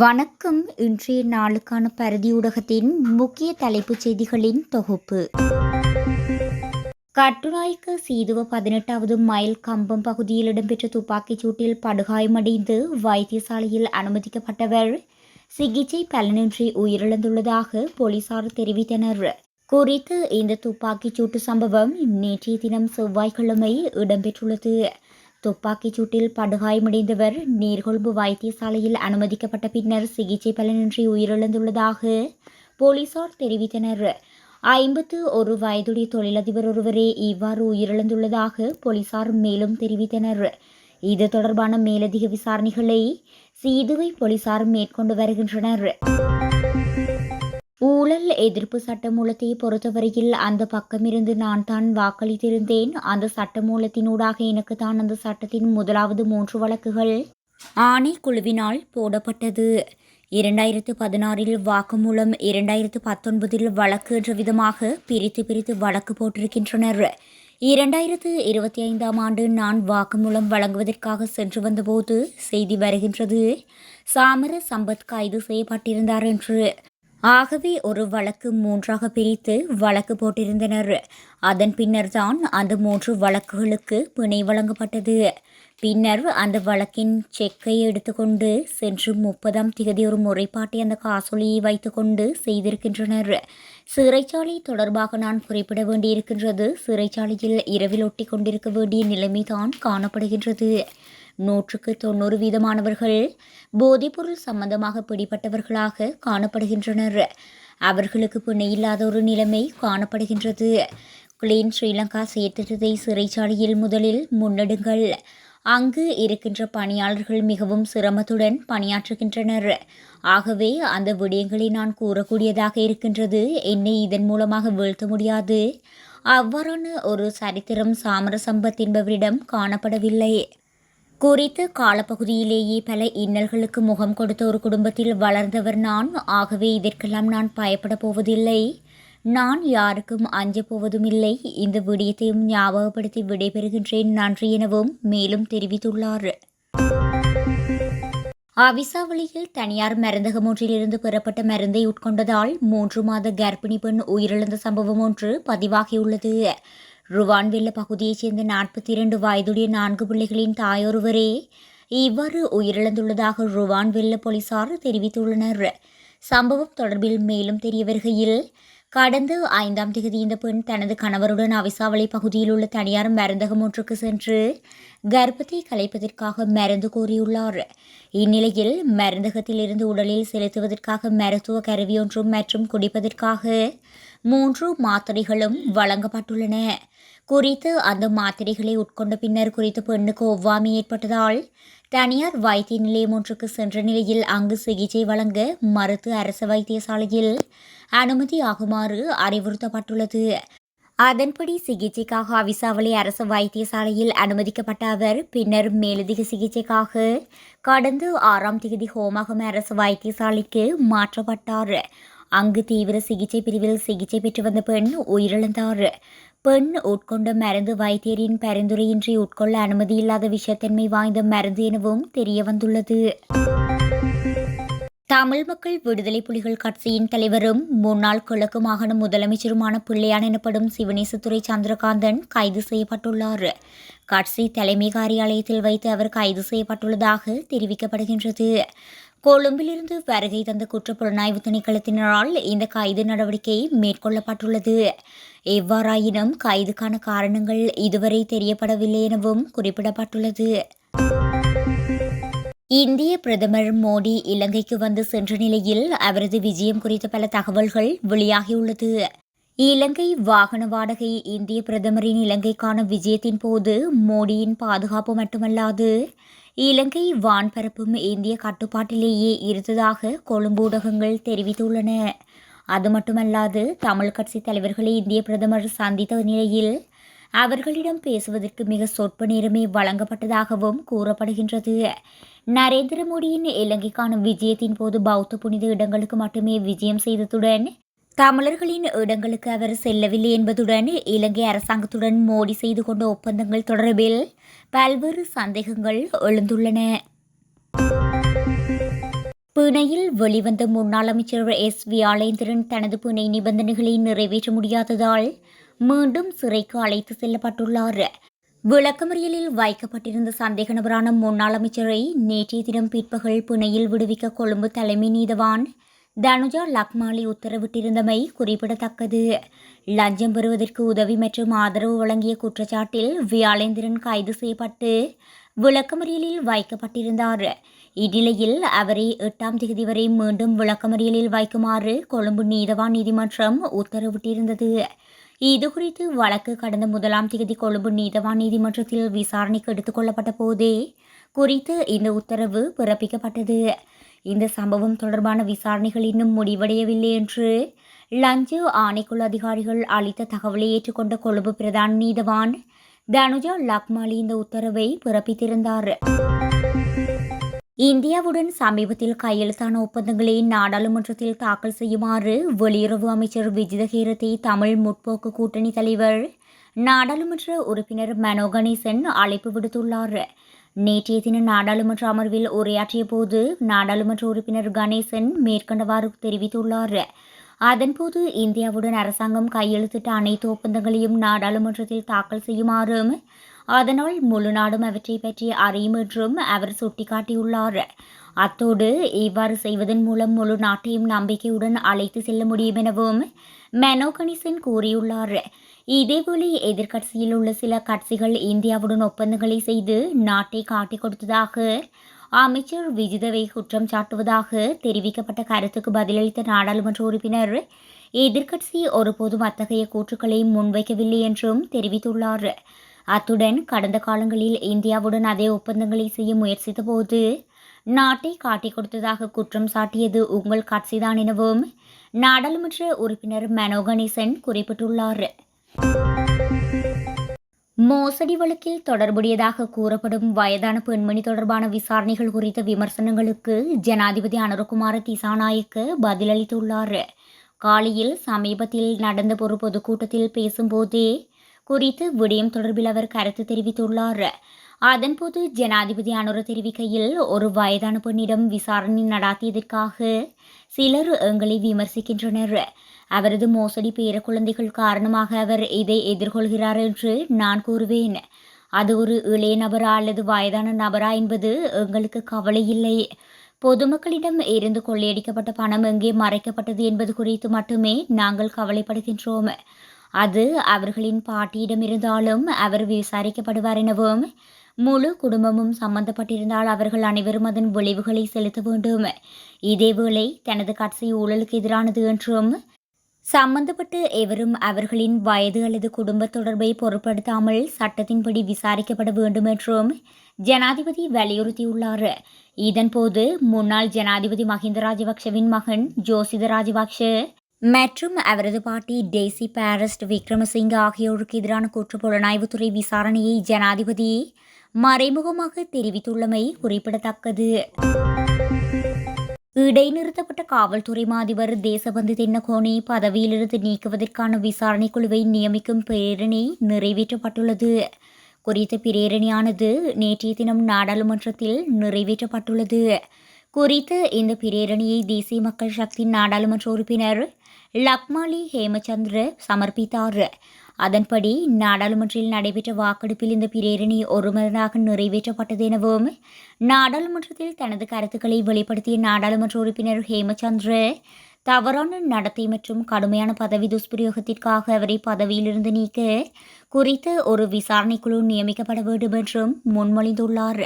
வணக்கம். இன்றைய நாளுக்கான பரதி ஊடகத்தின் முக்கிய தலைப்புச் செய்திகளின் தொகுப்பு. கட்டுநாய்க்கு சீதுவ பதினெட்டாவது மைல் கம்பம் பகுதியில் இடம்பெற்ற துப்பாக்கிச் சூட்டில் படுகாயமடைந்து வைத்தியசாலையில் அனுமதிக்கப்பட்டவர் சிகிச்சை பலனின்றி உயிரிழந்துள்ளதாக போலீசார் தெரிவித்தனர். குறித்து இந்த துப்பாக்கிச் சூட்டு சம்பவம் நேற்றைய தினம் செவ்வாய்க்கிழமை இடம்பெற்றுள்ளது. துப்பாக்கிச் சூட்டில் படுகாயமடைந்தவர் நீர்கொழும்பு வைத்தியசாலையில் அனுமதிக்கப்பட்ட பின்னர் சிகிச்சை பலனின்றி உயிரிழந்துள்ளதாக போலீசார் தெரிவித்தனர். ஐம்பத்து ஒரு வயதுடைய தொழிலதிபர் ஒருவரே இவ்வாறு உயிரிழந்துள்ளதாக போலீசார் மேலும் தெரிவித்தனர். இது தொடர்பான மேலதிக விசாரணைகளை சீதுவை போலீசார் மேற்கொண்டு வருகின்றனர். ஊழல் எதிர்ப்பு சட்டமூலத்தை பொறுத்தவரையில் அந்த பக்கமிருந்து நான் தான் வாக்களித்திருந்தேன். அந்த சட்டமூலத்தினூடாக எனக்கு தான் அந்த சட்டத்தின் முதலாவது மூன்று வழக்குகள் ஆணைக்குழுவினால் போடப்பட்டது. இரண்டாயிரத்து பதினாறில் வாக்குமூலம் இரண்டாயிரத்து பத்தொன்பதில் வழக்கு என்ற விதமாக பிரித்து பிரித்து வழக்கு போட்டிருக்கின்றனர். இரண்டாயிரத்து இருபத்தி ஐந்தாம் ஆண்டு நான் வாக்குமூலம் வழங்குவதற்காக சென்று வந்தபோது செய்தி வருகின்றது. சாமர சம்பத் கைது செய்யப்பட்டிருந்தார் என்று ஆகவே ஒரு வழக்கு மூன்றாக பிரித்து வழக்கு போட்டிருந்தனர். அதன் பின்னர் தான் அந்த மூன்று வழக்குகளுக்கு பிணை வழங்கப்பட்டது. பின்னர் அந்த வழக்கின் செக்கை எடுத்துக்கொண்டு சென்று முப்பதாம் திகதி ஒரு முறைப்பாட்டை அந்த காசோலியை வைத்துக்கொண்டு செய்திருக்கின்றனர். சிறைச்சாலை தொடர்பாக நான் குறிப்பிட வேண்டியிருக்கின்றது. சிறைச்சாலையில் இரவில் ஒட்டி கொண்டிருக்க வேண்டிய நிலைமைதான் காணப்படுகின்றது. நூற்றுக்கு தொண்ணூறு வீதமானவர்கள் போதைப்பொருள் சம்பந்தமாக பிடிபட்டவர்களாக காணப்படுகின்றனர். அவர்களுக்கு பிணை இல்லாத ஒரு நிலைமை காணப்படுகின்றது. கிளீன் ஸ்ரீலங்கா செயற்திட்டத்தை சிறைச்சாலையில் முதலில் முன்னெடுங்கள். அங்கு இருக்கின்ற பணியாளர்கள் மிகவும் சிரமத்துடன் பணியாற்றுகின்றனர். ஆகவே அந்த விடயங்களை நான் கூறக்கூடியதாக இருக்கின்றது. என்னை இதன் மூலமாக வீழ்த்த முடியாது. அவ்வாறான ஒரு சரித்திரம் சாமரசம்பத் என்பவரிடம் காணப்படவில்லை. குறித்த காலப்பகுதியிலேயே பல இன்னல்களுக்கு முகம் கொடுத்த ஒரு குடும்பத்தில் வளர்ந்தவர் நான். ஆகவே இதற்கெல்லாம் நான் பயப்பட போவதில்லை. நான் யாருக்கும் அஞ்ச போவதும் இல்லை. இந்த விடயத்தையும் ஞாபகப்படுத்தி விடைபெறுகின்றேன். நன்றி எனவும் மேலும் தெரிவித்துள்ளார். அவிசாவளியில் தனியார் மருந்தகம் ஒன்றிலிருந்து பெறப்பட்ட மருந்தை உட்கொண்டதால் மூன்று மாத கர்ப்பிணி பெண் உயிரிழந்த சம்பவம் ஒன்று பதிவாகியுள்ளது. ருவான்வெல்ல பகுதியைச் சேர்ந்த நாற்பத்தி இரண்டு வயதுடைய நான்கு பிள்ளைகளின் தாயொருவரே இவ்வாறு உயிரிழந்துள்ளதாக ருவான்வெல்ல போலீசார் தெரிவித்துள்ளனர் சம்பவம் தொடர்பில் மேலும் தெரிய வருகையில் கடந்த ஐந்தாம் தேதி இந்த பெண் தனது கணவருடன் அவிசாவளை பகுதியில் உள்ள தனியார் மருந்தகம் ஒன்றுக்கு சென்று கர்ப்பத்தை கலைப்பதற்காக மருந்து கோரியுள்ளார் இந்நிலையில் மருந்தகத்திலிருந்து உடலில் செலுத்துவதற்காக மருத்துவ கருவி ஒன்றும் மற்றும் குடிப்பதற்காக மூன்று மாத்திரைகளும் வழங்கப்பட்டுள்ளன. குறித்து அந்த மாத்திரைகளை உட்கொண்ட பின்னர் குறித்த பெண்ணுக்கு ஒவ்வாமை ஏற்பட்டதால் தனியார் வைத்திய நிலையம் ஒன்றுக்கு சென்ற நிலையில் அங்கு சிகிச்சை வழங்க மருத்துவ அரசு வைத்தியசாலையில் அனுமதி ஆகுமாறு அறிவுறுத்தப்பட்டுள்ளது. அதன்படி சிகிச்சைக்காக அவிசாவளி அரசு வைத்தியசாலையில் அனுமதிக்கப்பட்ட அவர் பின்னர் மேலதிக சிகிச்சைக்காக கடந்த ஆறாம் தேதி ஹோமாகம அரசு வைத்தியசாலைக்கு மாற்றப்பட்டார். அங்கு தீவிர சிகிச்சை பிரிவில் சிகிச்சை பெற்று வந்த பெண் உயிரிழந்தார் பெண் உட்கொண்ட மருந்து வைத்தியரின் பரிந்துரையின்றி உட்கொள்ள அனுமதியில்லாத விஷத்தன்மை வாய்ந்த மருந்து எனவும் தெரிய வந்துள்ளது தமிழ் மக்கள் விடுதலை புலிகள் கட்சியின் தலைவரும் முன்னாள் கிழக்கு மாகாண முதலமைச்சருமான பிள்ளையான் எனப்படும் சிவனேசத்துறை சந்திரகாந்தன் கைது செய்யப்பட்டுள்ளார் கட்சி தலைமை காரியாலயத்தில் வைத்து அவர் கைது செய்யப்பட்டுள்ளதாக தெரிவிக்கப்படுகின்றது கொழும்பிலிருந்து வருகை தந்த குற்றப்புலனாய்வு திணைக்களத்தினரால் இந்த கைது நடவடிக்கை மேற்கொள்ளப்பட்டுள்ளது. எவ்வாறாயினும் கைதுக்கான காரணங்கள் இதுவரை தெரியப்படவில்லை எனவும் குறிப்பிடப்பட்டுள்ளது. இந்திய பிரதமர் மோடி இலங்கைக்கு வந்து சென்ற நிலையில் அவரது விஜயம் குறித்த பல தகவல்கள் வெளியாகியுள்ளது. இலங்கை வாகன வாடகை இந்திய பிரதமரின் இலங்கைக்கான விஜயத்தின் போது மோடியின் பாதுகாப்பு மட்டுமல்லாது இலங்கை வான்பரப்பும் இந்திய கட்டுப்பாட்டிலேயே இருந்ததாக கொழும்பு ஊடகங்கள் தெரிவித்துள்ளன. அது மட்டுமல்லாது தமிழ் கட்சி தலைவர்களை இந்திய பிரதமர் சந்தித்த நிலையில் அவர்களிடம் பேசுவதற்கு மிக சொற்ப நேரமே வழங்கப்பட்டதாகவும் கூறப்படுகின்றது. நரேந்திர மோடியின் இலங்கைக்கான விஜயத்தின் போது பௌத்த புனித இடங்களுக்கு மட்டுமே விஜயம் செய்ததுடன் தமிழர்களின் இடங்களுக்கு அவர் செல்லவில்லை என்பதுடன் இலங்கை அரசாங்கத்துடன் மோடி செய்து கொண்ட ஒப்பந்தங்கள் தொடர்பில் பல்வேறு சந்தேகங்கள் எழுந்துள்ளன. பிணையில் வெளிவந்த முன்னாள் அமைச்சர் எஸ். வி. ஆலேந்திரன் தனது பிணை நிபந்தனைகளை நிறைவேற்ற முடியாததால் மீண்டும் சிறைக்கு அழைத்து செல்லப்பட்டுள்ளார். விளக்கமறியலில் வைக்கப்பட்டிருந்த சந்தேக நபரான முன்னாள் அமைச்சரை நேற்றைய தினம் பிற்பகல் பிணையில் விடுவிக்க கொழும்பு தலைமை நீதவான் தனுஜா லக்மாலி உத்தரவிட்டிருந்தமை குறிப்பிடத்தக்கது. லஞ்சம் பெறுவதற்கு உதவி மற்றும் ஆதரவு வழங்கிய குற்றச்சாட்டில் வியாழேந்திரன் கைது செய்யப்பட்டு விளக்கமறியலில் வைக்கப்பட்டிருந்தார். இந்நிலையில் அவரை எட்டாம் தேதி வரை மீண்டும் விளக்கமறியலில் வைக்குமாறு கொழும்பு நீதவான் நீதிமன்றம் உத்தரவிட்டிருந்தது. இதுகுறித்து வழக்கு கடந்த முதலாம் தேதி கொழும்பு நீதவான் நீதிமன்றத்தில் விசாரணைக்கு எடுத்துக் கொள்ளப்பட்ட போதே குறித்து இந்த உத்தரவு பிறப்பிக்கப்பட்டது. இந்த சம்பவம் தொடர்பான விசாரணைகள் இன்னும் முடிவடையவில்லை என்று லஞ்ச ஆணைக்குழு அதிகாரிகள் அளித்த தகவலை ஏற்றுக்கொண்ட கொழும்பு பிரதான நீதவான் தனுஜா லக்மாலி இந்த உத்தரவை பிறப்பித்திருந்தார். இந்தியாவுடன் சமீபத்தில் கையெழுத்தான ஒப்பந்தங்களை நாடாளுமன்றத்தில் தாக்கல் செய்யுமாறு வெளியுறவு அமைச்சர் விஜித தமிழ் முற்போக்கு கூட்டணி தலைவர் நாடாளுமன்ற உறுப்பினர் மனோ கணேசன் அழைப்பு விடுத்துள்ளார். நேற்றைய தின நாடாளுமன்ற அமர்வில் உரையாற்றிய போது நாடாளுமன்ற உறுப்பினர் கணேசன் மேற்கண்டவாறு தெரிவித்துள்ளார். அதன்போது இந்தியாவுடன் அரசாங்கம் கையெழுத்திட்ட அனைத்து ஒப்பந்தங்களையும் நாடாளுமன்றத்தில் தாக்கல் செய்யுமாறும் அதனால் முழு நாடும் அவற்றை பற்றி அறியும் என்றும் அவர் சுட்டிக்காட்டியுள்ளார். அத்தோடு இவ்வாறு செய்வதன் மூலம் முழு நாட்டையும் நம்பிக்கையுடன் அழைத்து செல்ல முடியும் எனவும் மெனோ கணிசன் கூறியுள்ளார். இதேபோல எதிர்க்கட்சியில் உள்ள சில கட்சிகள் இந்தியாவுடன் ஒப்பந்தங்களை செய்து நாட்டை காட்டிக் கொடுத்ததாக அமைச்சர் விஜிதவை குற்றம் சாட்டுவதாக தெரிவிக்கப்பட்ட கருத்துக்கு பதிலளித்த நாடாளுமன்ற உறுப்பினர் எதிர்க்கட்சி ஒருபோதும் அத்தகைய கூற்றுக்களை முன்வைக்கவில்லை என்றும் தெரிவித்துள்ளார். அத்துடன் கடந்த காலங்களில் இந்தியாவுடன் அதே ஒப்பந்தங்களை செய்ய முயற்சித்த போது நாட்டை காட்டிக் கொடுத்ததாக குற்றம் சாட்டியது உங்கள் கட்சிதான் எனவும் நாடாளுமன்ற உறுப்பினர் மனோ கணேசன் குறிப்பிட்டுள்ளார். மோசடி வழக்கில் தொடர்புடையதாக கூறப்படும் வயதான பெண்மணி தொடர்பான விசாரணைகள் குறித்த விமர்சனங்களுக்கு ஜனாதிபதி அனுரகுமார திசாநாயக்க பதிலளித்துள்ளார். காலையில் சமீபத்தில் நடந்த ஒரு பொதுக்கூட்டத்தில் பேசும்போதே குறித்து விடயம் தொடர்பில் அவர் கருத்து தெரிவித்துள்ளார். அதன்போது ஜனாதிபதி அனுர தெரிவிக்கையில் ஒரு வயதான பெண்ணிடம் விசாரணை நடாத்தியதற்காக சிலர் எங்களை விமர்சிக்கின்றனர். அவரது மோசடி பேர குழந்தைகள் காரணமாக அவர் இதை எதிர்கொள்கிறார் என்று நான் கூறுவேன். அது ஒரு இளைய நபரா அல்லது வயதான நபரா என்பது எங்களுக்கு கவலை இல்லை. பொதுமக்களிடம் இருந்து கொள்ளையடிக்கப்பட்ட பணம் எங்கே மறைக்கப்பட்டது என்பது குறித்து மட்டுமே நாங்கள் கவலைப்படுகின்றோம். அது அவர்களின் பாட்டியிடம் இருந்தாலும் அவர் விசாரிக்கப்படுவார் எனவும் முழு குடும்பமும் சம்பந்தப்பட்டிருந்தால் அவர்கள் அனைவரும் அதன் விளைவுகளை செலுத்த வேண்டும். இதேவேளை தனது கட்சி ஊழலுக்கு எதிரானது என்றும் சம்பந்தப்பட்டு எவரும் அவர்களின் வயது அல்லது குடும்ப தொடர்பை பொருட்படுத்தாமல் சட்டத்தின்படி விசாரிக்கப்பட வேண்டும் என்றும் ஜனாதிபதி வலியுறுத்தியுள்ளார். இதன்போது முன்னாள் ஜனாதிபதி மஹிந்த ராஜபக்ஷவின் மகன் ஜோசித ராஜபக்ஷ மற்றும் அவரது பாட்டி டெய்சி பாரஸ்ட் விக்ரமசிங்க ஆகியோருக்கு எதிரான குற்றப்புலனாய்வுத்துறை விசாரணையை ஜனாதிபதி மறைமுகமாக தெரிவித்துள்ளமை குறிப்பிடத்தக்கது. இடைநிறுத்தப்பட்ட காவல்துறை மாதிபர் தேசபந்து தென்னகோனி பதவியிலிருந்து நீக்குவதற்கான விசாரணை குழுவை நியமிக்கும் பிரேரணை நிறைவேற்றப்பட்டுள்ளது. குறித்த பிரேரணையானது நேற்றைய தினம் நாடாளுமன்றத்தில் நிறைவேற்றப்பட்டுள்ளது. குறித்த இந்த பிரேரணையை தேசிய மக்கள் சக்தி நாடாளுமன்ற உறுப்பினர் லக்மாலி ஹேமச்சந்திர சமர்ப்பித்தார். அதன்படி நாடாளுமன்றில் நடைபெற்ற வாக்கெடுப்பில் இந்த பிரேரணி ஒருமனதாக நிறைவேற்றப்பட்டது எனவும் நாடாளுமன்றத்தில் தனது கருத்துக்களை வெளிப்படுத்திய நாடாளுமன்ற உறுப்பினர் ஹேமச்சந்திர தவறான நடத்தை மற்றும் கடுமையான பதவி துஷ்பிரயோகத்திற்காக அவரை பதவியிலிருந்து நீக்க குறித்து ஒரு விசாரணைக்குழு நியமிக்கப்பட வேண்டும் என்றும் முன்மொழிந்துள்ளார்.